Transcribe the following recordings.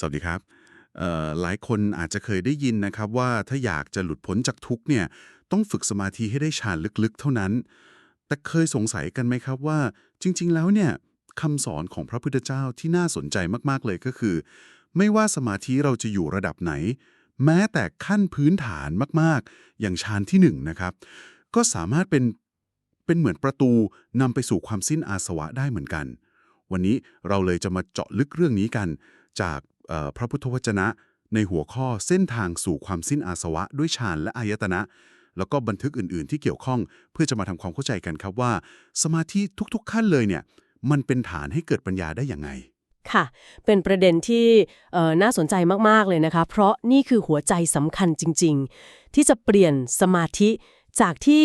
สวัสดีครับหลายคนอาจจะเคยได้ยินนะครับว่าถ้าอยากจะหลุดพ้นจากทุกเนี่ยต้องฝึกสมาธิให้ได้ฌานลึกๆ เท่านั้น แต่เคยสงสัยกันไหมครับว่า จริง ๆ แล้วเนี่ยคำสอนของพระพุทธเจ้าที่น่าสนใจมากๆเลยก็คือ ไม่ว่าสมาธิเราจะอยู่ระดับไหน แม้แต่ขั้นพื้นฐานมากๆ อย่างฌานที่หนึ่งนะครับ ก็สามารถเป็นเป็นเหมือนประตูนำไปสู่ความสิ้นอาสวะได้เหมือนกัน วันนี้เราเลยจะมาเจาะลึกเรื่องนี้กัน จาก พระพุทธวจนะ ในหัวข้อเส้นทางสู่ความสิ้นอาสวะด้วยฌานและอายตนะ แล้วก็บันทึกอื่น ๆ ที่เกี่ยวข้องเพื่อจะมาทำความเข้าใจกันครับว่า สมาธิทุก ๆ ขั้นเลยเนี่ยมันเป็นฐานให้เกิดปัญญาได้อย่างไงค่ะ เป็นประเด็นที่น่าสนใจมาก ๆ เลยนะคะ เพราะนี่คือหัวใจสำคัญจริง ๆ ที่จะเปลี่ยนสมาธิจากที่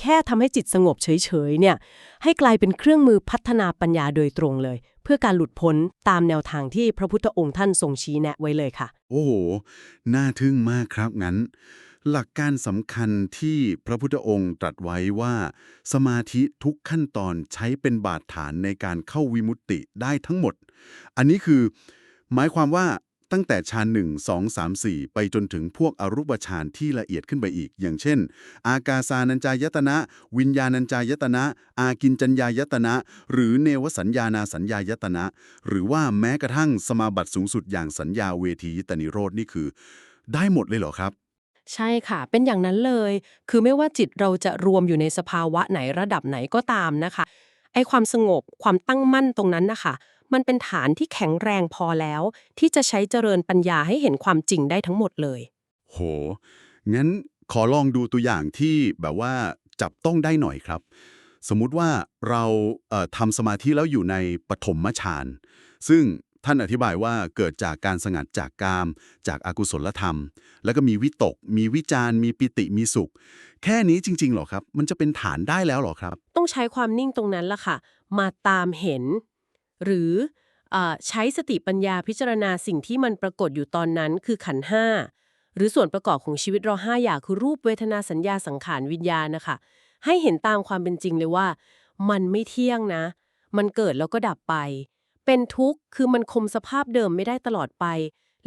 แค่ทำให้จิตสงบเฉย ๆ เนี่ย ให้กลายเป็นเครื่องมือพัฒนาปัญญาโดยตรงเลย เพื่อการหลุดพ้นตามแนวทางที่พระพุทธองค์ท่านทรงชี้แนะไว้เลยค่ะ โอ้โห น่าทึ่งมากครับงั้น หลักการสำคัญที่พระพุทธองค์ตรัสไว้ว่า สมาธิทุกขั้นตอนใช้เป็นบาดฐานในการเข้าวิมุตติได้ทั้งหมด อันนี้คือ หมายความว่า ตั้งแต่ฌานหนึ่งสองสามสี่ไปจนถึงพวกอรูปฌานที่ละเอียดขึ้นไปอีก อย่างเช่น อากาสานัญจายตนะ วิญญาณัญจายตนะ อากินจัญญายตนะ หรือเนวสัญญานาสัญญายตนะ หรือว่าแม้กระทั่งสมาบัติสูงสุดอย่างสัญญาเวทียตนิโรธนี่คือ ได้หมดเลยเหรอครับ ใช่ค่ะ เป็นอย่างนั้นเลย คือไม่ว่าจิตเราจะรวมอยู่ในสภาวะไหนระดับไหนก็ตามนะคะไอความสงบความตั้งมั่นตรงนั้นนะคะ มันเป็นฐานที่แข็งแรงพอแล้ว ที่จะใช้เจริญปัญญาให้เห็นความจริงได้ทั้งหมดเลย โห งั้นขอลองดูตัวอย่างที่แบบว่าจับต้องได้หน่อยครับ สมมุติว่าเราเอ่อทำสมาธิแล้วอยู่ในปฐมฌานซึ่งท่านอธิบายว่าเกิดจากการสงัดจากกาม จากอากุศลธรรม แล้วก็มีวิตก มีวิจารณ์มีปิติมีสุข แค่นี้จริงๆหรอครับ มันจะเป็นฐานได้แล้วหรอครับ ต้องใช้ความนิ่งตรงนั้นละค่ะ มาตามเห็น หรืออใช้สติปัญญาพิจารณาสิ่งที่มันปรากฏอยู่ตอนนั้นคือขันห้าหรือส่วนประกอบของชีวิตเราห้าอย่างคือรูปเวทนาสัญญาสังขารวิญญาณนะคะ ให้เห็นตามความเป็นจริงเลยว่า มันไม่เที่ยงนะ มันเกิดแล้วก็ดับไป เป็นทุกข์คือมันคมสภาพเดิมไม่ได้ตลอดไป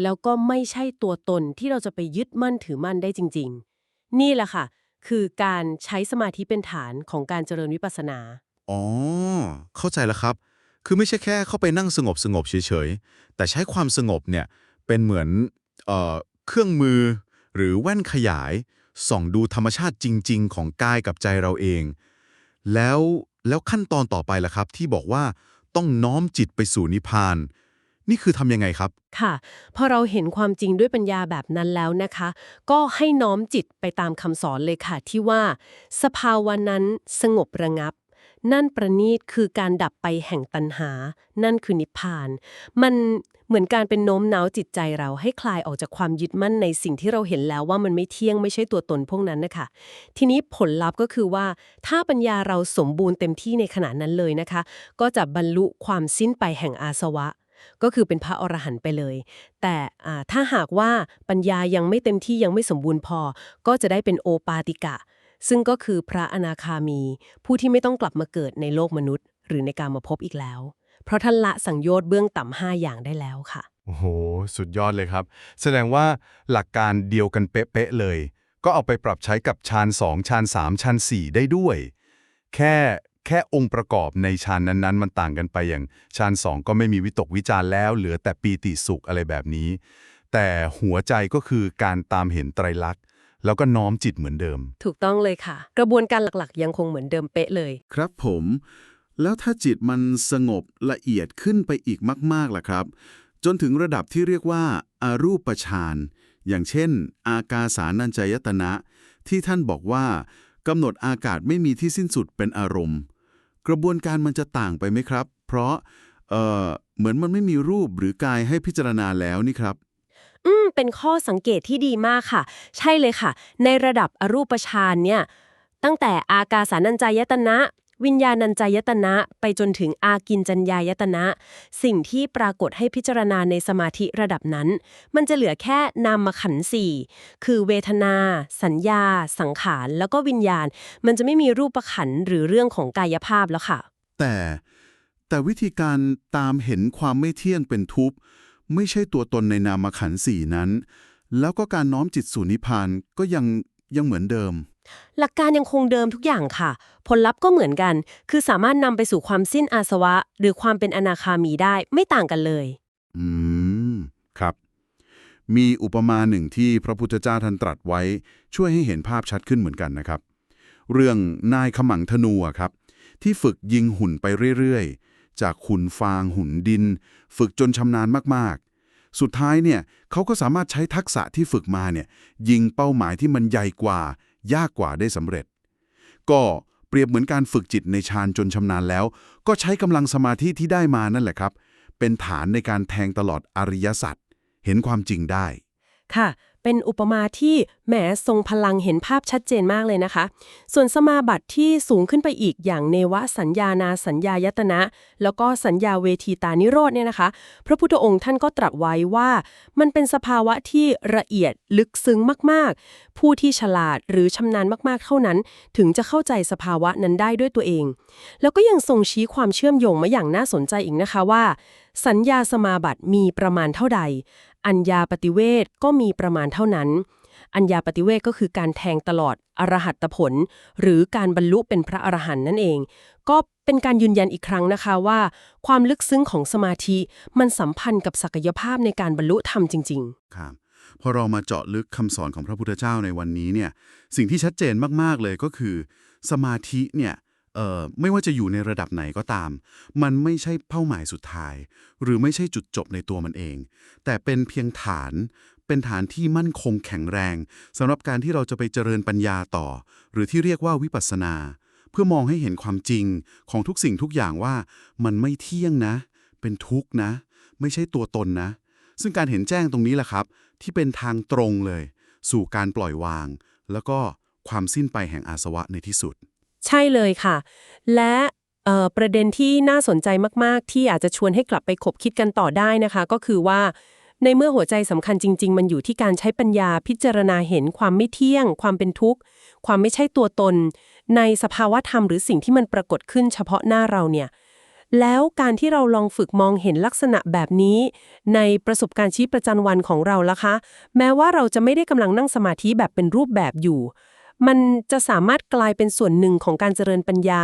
แล้วก็ไม่ใช่ตัวตนที่เราจะไปยึดมั่นถือมั่นได้จริง ๆ นี่แหละค่ะ คือการใช้สมาธิเป็นฐานของการเจริญวิปัสสนาอ๋อเข้าใจแล้วครับ คือไม่ใช่แค่เข้าไปนั่งสงบสงบเฉยๆ แต่ใช้ความสงบเนี่ยเป็นเหมือนเอ่อเครื่องมือหรือแว่นขยาย ส่องดูธรรมชาติจริง ๆ ของกายกับใจเราเอง แล้วแล้วขั้นตอนต่อไปล่ะครับ ที่บอกว่าต้องน้อมจิตไปสู่นิพพาน นี่คือทำยังไงครับ ค่ะ พอเราเห็นความจริงด้วยปัญญาแบบนั้นแล้วนะคะ ก็ให้น้อมจิตไปตามคำสอนเลยค่ะที่ว่า สภาวะนั้นสงบระงับ นั่นประณีตคือการดับไปแห่งตัณหา นั่นคือนิพพาน มันเหมือนการเป็นโน้มน้าวจิตใจเราให้คลายออกจากความยึดมั่นในสิ่งที่เราเห็นแล้วว่ามันไม่เที่ยงไม่ใช่ตัวตนพวกนั้นนะคะ ทีนี้ผลลัพธ์ก็คือว่า ถ้าปัญญาเราสมบูรณ์เต็มที่ในขณะนั้นเลยนะคะ ก็จะบรรลุความสิ้นไปแห่งอาสวะ ก็คือเป็นพระอรหันต์ไปเลย แต่ถ้าหากว่าปัญญายังไม่เต็มที่ยังไม่สมบูรณ์พอ ก็จะได้เป็นโอปาติกะ ซึ่งก็คือพระอนาคามี ผู้ที่ไม่ต้องกลับมาเกิดในโลกมนุษย์ หรือในการมาพบอีกแล้ว เพราะท่านละสังโยชน์เบื้องต่ำห้าอย่างได้แล้วค่ะ โอ้โห สุดยอดเลยครับ แสดงว่าหลักการเดียวกันเป๊ะๆเลย ก็เอาไปปรับใช้กับฌาน2ฌาน3ฌาน4ได้ด้วย แค่แค่องค์ประกอบในฌานนั้นๆ มันต่างกันไปอย่างฌาน2ก็ไม่มีวิตกวิจารณ์แล้ว เหลือแต่ปีติสุขอะไรแบบนี้ แต่หัวใจก็คือการตามเห็นไตรลักษณ แล้วก็น้อมจิตเหมือนเดิม ถูกต้องเลยค่ะ กระบวนการหลักๆ ยังคงเหมือนเดิมเป๊ะเลย ครับผม แล้วถ้าจิตมันสงบละเอียดขึ้นไปอีกมาก ๆล่ะครับ จนถึงระดับที่เรียกว่าอารูปฌานอย่างเช่น อากาสานัญจายตนะ ที่ท่านบอกว่ากำหนดอากาศไม่มีที่สิ้นสุดเป็นอารมณ์ กระบวนการมันจะต่างไปไหมครับ เพราะเอ่อเหมือนมันไม่มีรูปหรือกายให้พิจารณาแล้วนี่ครับ อืมเป็นข้อสังเกตที่ดีมากค่ะ ใช่เลยค่ะ ในระดับอรูปฌานเนี่ย ตั้งแต่อากาสานัญจายตนะ วิญญาณัญจายตนะ ไปจนถึงอากินจัญญายตนะ สิ่งที่ปรากฏให้พิจารณาในสมาธิระดับนั้น มันจะเหลือแค่นามขันสี่คือเวทนา สัญญา สังขาร แล้วก็วิญญาณ มันจะไม่มีรูปขันหรือเรื่องของกายภาพแล้วค่ะ แต่แต่วิธีการตามเห็นความไม่เที่ยงเป็นทุกข์ ไม่ใช่ตัวตนในนามขันธ์สี่นั้น แล้วก็การน้อมจิตสู่นิพพานก็ยังยังเหมือนเดิม หลักการยังคงเดิมทุกอย่างค่ะ ผลลัพธ์ก็เหมือนกัน คือสามารถนำไปสู่ความสิ้นอาสวะ หรือความเป็นอนาคามีได้ไม่ต่างกันเลย อืม ครับ มีอุปมาหนึ่งที่พระพุทธเจ้าท่านตรัสไว้ ช่วยให้เห็นภาพชัดขึ้นเหมือนกันนะครับ เรื่องนายขมังธนูอะครับ ที่ฝึกยิงหุ่นไปเรื่อยๆ จากหุ่นฟาง หุ่นดิน ฝึกจนชำนาญมากๆ สุดท้ายเนี่ยเขาก็สามารถใช้ทักษะที่ฝึกมาเนี่ยยิงเป้าหมายที่มันใหญ่กว่า ยากกว่าได้สำเร็จ ก็เปรียบเหมือนการฝึกจิตในฌานจนชำนาญแล้ว ก็ใช้กำลังสมาธิที่ได้มานั่นแหละครับ เป็นฐานในการแทงตลอดอริยสัจเห็นความจริงได้ ค่ะ เป็นอุปมาที่ แหมทรงพลังเห็นภาพชัดเจนมากเลยนะคะ ส่วนสมาบัติที่สูงขึ้นไปอีกอย่างเนวสัญญานาสัญญายตนะ แล้วก็สัญญาเวทีตานิโรธเนี่ยนะคะ พระพุทธองค์ท่านก็ตรัสไว้ว่า มันเป็นสภาวะที่ละเอียดลึกซึ้งมากๆ ผู้ที่ฉลาดหรือชำนาญมากๆเท่านั้น ถึงจะเข้าใจสภาวะนั้นได้ด้วยตัวเอง แล้วก็ยังทรงชี้ความเชื่อมโยงมาอย่างน่าสนใจอีกนะคะว่า สัญญาสมาบัติมีประมาณเท่าใด อัญญาปฏิเวทก็มีประมาณเท่านั้น อัญญาปฏิเวทก็คือการแทงตลอดอรหัตผล หรือการบรรลุเป็นพระอรหันต์นั่นเอง ก็เป็นการยืนยันอีกครั้งนะคะว่า ความลึกซึ้งของสมาธิมันสัมพันธ์กับศักยภาพในการบรรลุธรรมจริง ๆ ครับพอเรามาเจาะลึกคำสอนของพระพุทธเจ้าในวันนี้เนี่ยสิ่งที่ชัดเจนมากๆเลยก็คือ สมาธิเนี่ยเอ่อไม่ว่าจะอยู่ในระดับไหนก็ตาม มันไม่ใช่เป้าหมายสุดท้าย หรือไม่ใช่จุดจบในตัวมันเอง แต่เป็นเพียงฐาน เป็นฐานที่มั่นคงแข็งแรงสำหรับการที่เราจะไปเจริญปัญญาต่อ หรือที่เรียกว่าวิปัสสนา เพื่อมองให้เห็นความจริงของทุกสิ่งทุกอย่างว่ามันไม่เที่ยงนะ เป็นทุกข์นะ ไม่ใช่ตัวตนนะ ซึ่งการเห็นแจ้งตรงนี้แหละครับ ที่เป็นทางตรงเลย สู่การปล่อยวาง แล้วก็ความสิ้นไปแห่งอาสวะในที่สุด ใช่เลยค่ะ และประเด็นที่น่าสนใจมาก ๆ ที่อาจจะชวนให้กลับไปคบคิดกันต่อได้นะคะ ก็คือว่า ในเมื่อหัวใจสำคัญจริง ๆ มันอยู่ที่การใช้ปัญญาพิจารณาเห็นความไม่เที่ยง ความเป็นทุกข์ ความไม่ใช่ตัวตน ในสภาวะธรรมหรือสิ่งที่มันปรากฏขึ้นเฉพาะหน้าเราเนี่ยแล้วการที่เราลองฝึกมองเห็นลักษณะแบบนี้ ในประสบการณ์ชีวิตประจำวันของเราละคะ แม้ว่าเราจะไม่ได้กำลังนั่งสมาธิแบบเป็นรูปแบบอยู่ มันจะสามารถกลายเป็นส่วนหนึ่งของการเจริญปัญญา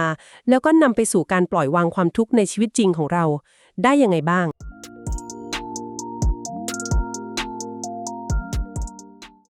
แล้วก็นำไปสู่การปล่อยวางความทุกข์ในชีวิตจริงของเรา ได้ยังไงบ้าง